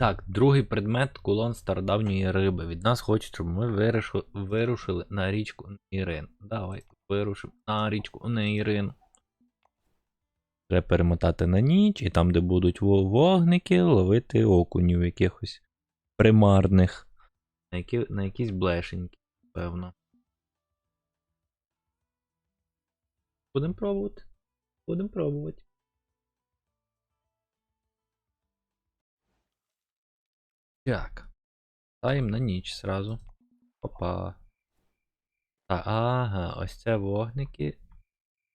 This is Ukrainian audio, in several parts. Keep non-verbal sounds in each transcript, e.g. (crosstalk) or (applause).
Так, другий предмет кулон стародавньої риби. Від нас хочуть, щоб ми вирушили на річку Нейрин. Давай, вирушимо на річку Нейрин. Треба перемотати на ніч, і там, де будуть вогники, ловити окунів якихось примарних. На, які, на якісь блешеньки, певно. Будемо пробувати. Будемо пробувати. Так. Ставим на ніч сразу. Опа. Та, ага, ось це вогники.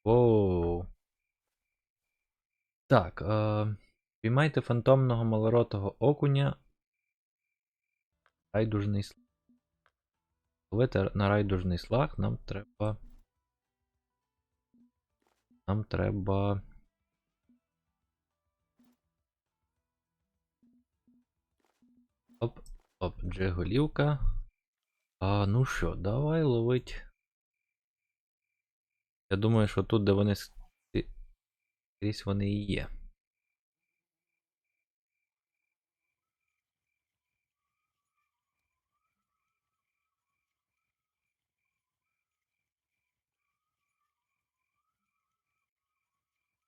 Воу. Так, е, піймайте фантомного малоротого окуня. Райдужний слаг. Ловити на райдужний слаг нам треба. Нам треба. Оп, оп, джеголівка. А, ну що, давай ловить. Я думаю, що тут, де вони скрізь вони і є.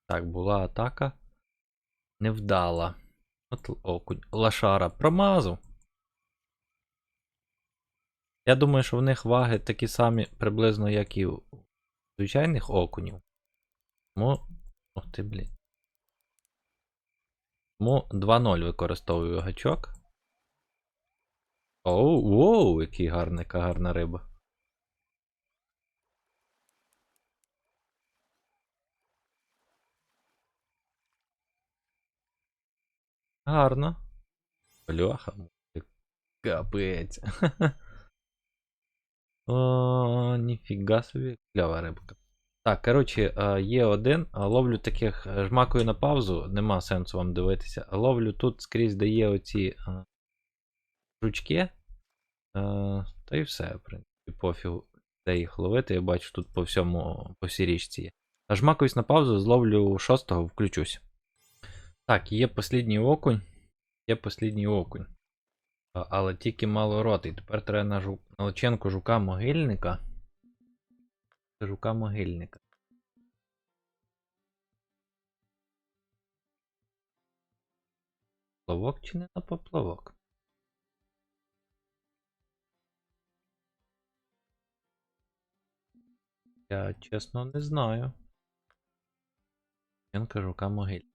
Так, була атака. Невдала. От окунь. Лашара промазав. Я думаю, що в них ваги такі самі приблизно, як і у звичайних окунів. Тому. Ох ти, блін. Тому 2-0 використовую гачок. Оу, воу, який гарний, яка гарна риба. Гарно. Бляха. Капець. (laughs) О, ніфіга собі. Клява рибка. Так, коротше, е, є один. Ловлю таких, е, жмакаю на паузу, нема сенсу вам дивитися. Ловлю тут скрізь де є оці жучки. Е, Та й все, в принципі, пофігу, де їх ловити. Я бачу тут по всьому, по всій річці є. А Жмакаюсь на паузу, зловлю шостого, включусь. Так, є послідній окунь. Є послідній окунь. А, Але тільки малоротий. Тепер треба на, жу... на личинку жука могильника. Жука могильника. Поплавок чи не на поплавок? Я чесно не знаю. Личинка жука могильника.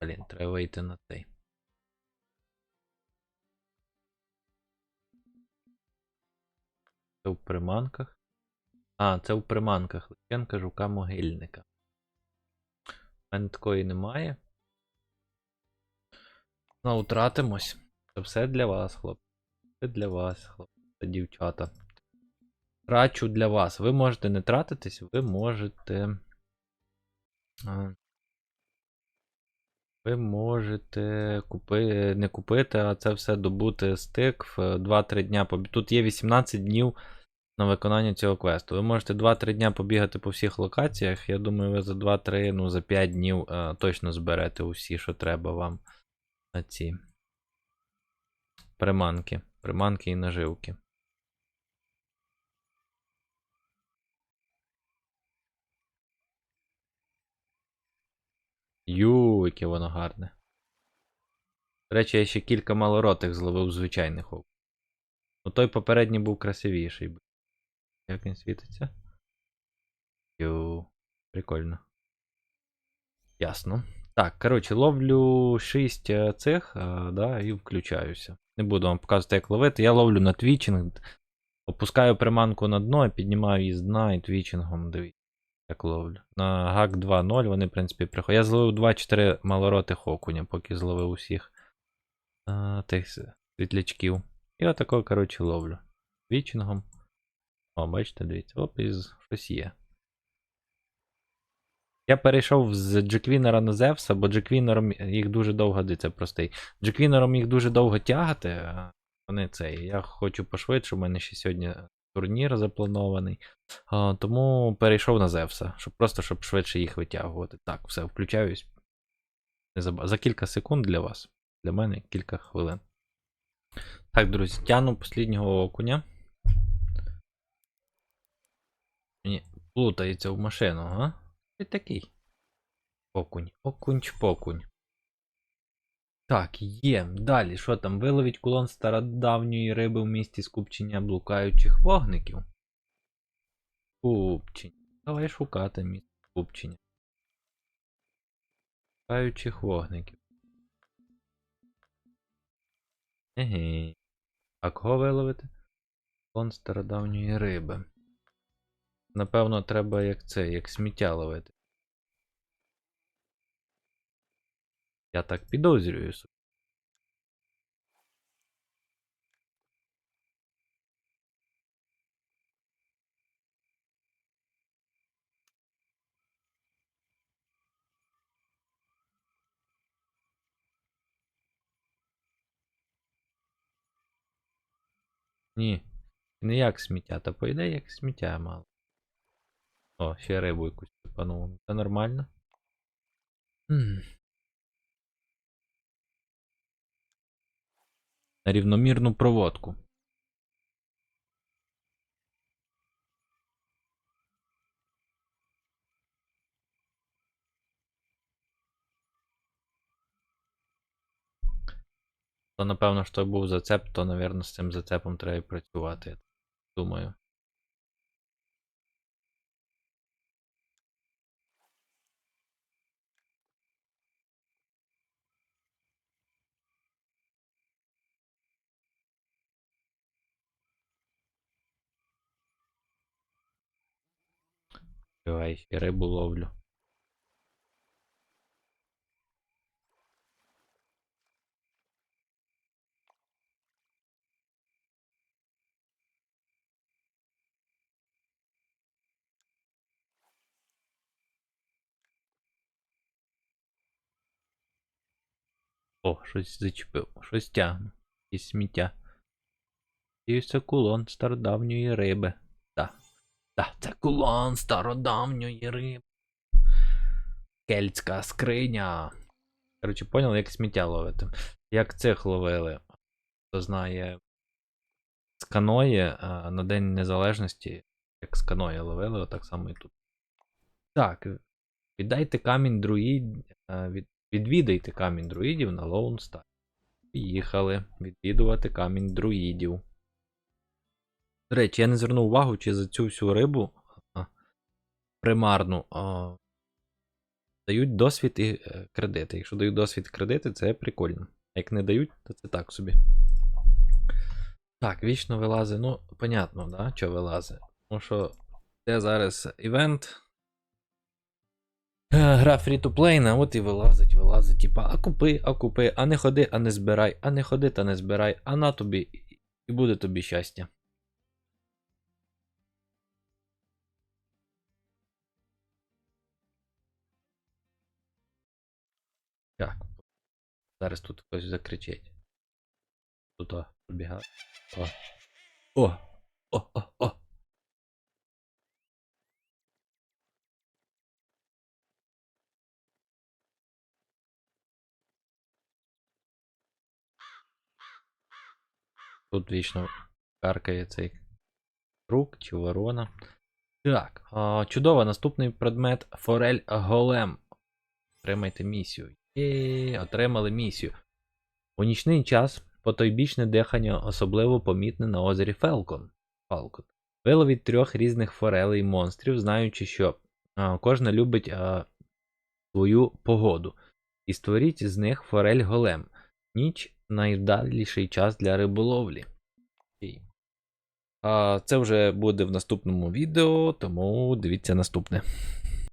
Блін, треба вийти на цей. Це в приманках. А, це в приманках. Личинка жука могильника. У мене такої немає. Знову тратимось. Це все для вас, хлопці. Це для вас, хлопці та дівчата. Трачу для вас. Ви можете не тратитись, ви можете. Ви можете купи... не купити, а це все добути стик в 2-3 дня. Тут є 18 днів на виконання цього квесту. Ви можете 2-3 дня побігати по всіх локаціях. Я думаю, ви за 2-3, ну за 5 днів е, точно зберете усі, що треба вам на ці приманки. Приманки і наживки. Ю, яке воно гарне. До речі, я ще кілька малоротих зловив звичайних окунь. Ну той попередній був красивіший. Як він світиться? Ю, прикольно. Ясно. Так, коротше, ловлю 6 цих, а, да, і включаюся. Не буду вам показувати, як ловити. Я ловлю на твічинг. Опускаю приманку на дно піднімаю її з дна і твічингом дивіться. Як ловлю. На гак 2.0 вони, в принципі, приходять. Я зловив 2-4 малоротих окуня, поки зловив усіх а, тих світлячків. І отако, коротше, ловлю. Твічингом. О, бачите, дивіться, оп, і щось є. Я перейшов з Джеквінера на Зевса, бо Джеквінером їх дуже довго дивиться простий. Джеквінером їх дуже довго тягати. Вони цей. Я хочу пошвидше, у мене ще сьогодні турнір запланований. А, тому перейшов на Зевса, щоб просто щоб швидше їх витягувати. Так, все, включаюсь. Не За кілька секунд для вас. для мене кілька хвилин. Так, друзі, тяну посліднього окуня. Мені плутається в машину, га? Ти такий. Окунь. Окунь чпокунь. Так, є. Далі, що там? Виловіть кулон стародавньої риби в місті скупчення блукаючих вогників. Скупчення. Давай шукати місце скупчення. Блукаючих вогників. Еге. А кого виловити? Кулон стародавньої риби. Напевно, треба як це, як сміття ловити. Я так підозрюю. Ні, не як сміття, та по ідеї як сміття мало. О, ще рибу якусь типанув. Це нормально? М. рівномірну проводку. То, напевно, що був зацеп, то, напевно, з цим зацепом треба працювати. Думаю. Давай, рибу ловлю. О, щось зачепив, щось тягну. І сміття. І це кулон стародавньої риби. Так. Так, це кулон стародавньої риби. Кельтська скриня. Коротше, поняли, як сміття ловити. Як цих ловили. Хто знає. З каної на День Незалежності, як з каної ловили, отак само і тут. Так. Віддайте камінь друїд. Від... Відвідайте камінь друїдів на Лоун Поїхали відвідувати камінь друїдів. До речі, я не звернув увагу, чи за цю всю рибу примарну дають досвід і е, кредити. Якщо дають досвід і кредити, це прикольно. А як не дають, то це так собі. Так, вічно вилазить. Ну, понятно, да, що вилазить. Тому що це зараз івент. Е, Гра free-to-play, от і вилазить, вилазить, типа, а купи, а купи, а не ходи, а не збирай, а не ходи та не збирай, а на тобі, і буде тобі щастя. Так. Зараз тут хтось закричить. Тут о, пробігає. О. О! О, о, о! Тут вічно каркає цей круг чи ворона. Так, чудово, наступний предмет Форель Голем. Отримайте місію. Є, отримали місію. У нічний час потойбічне дихання особливо помітне на озері Фелкон. Фалкон. Виловіть трьох різних форелей монстрів, знаючи, що а, кожна любить а, свою погоду. І створіть з них форель голем. Ніч найвдаліший час для риболовлі. А, це вже буде в наступному відео, тому дивіться наступне.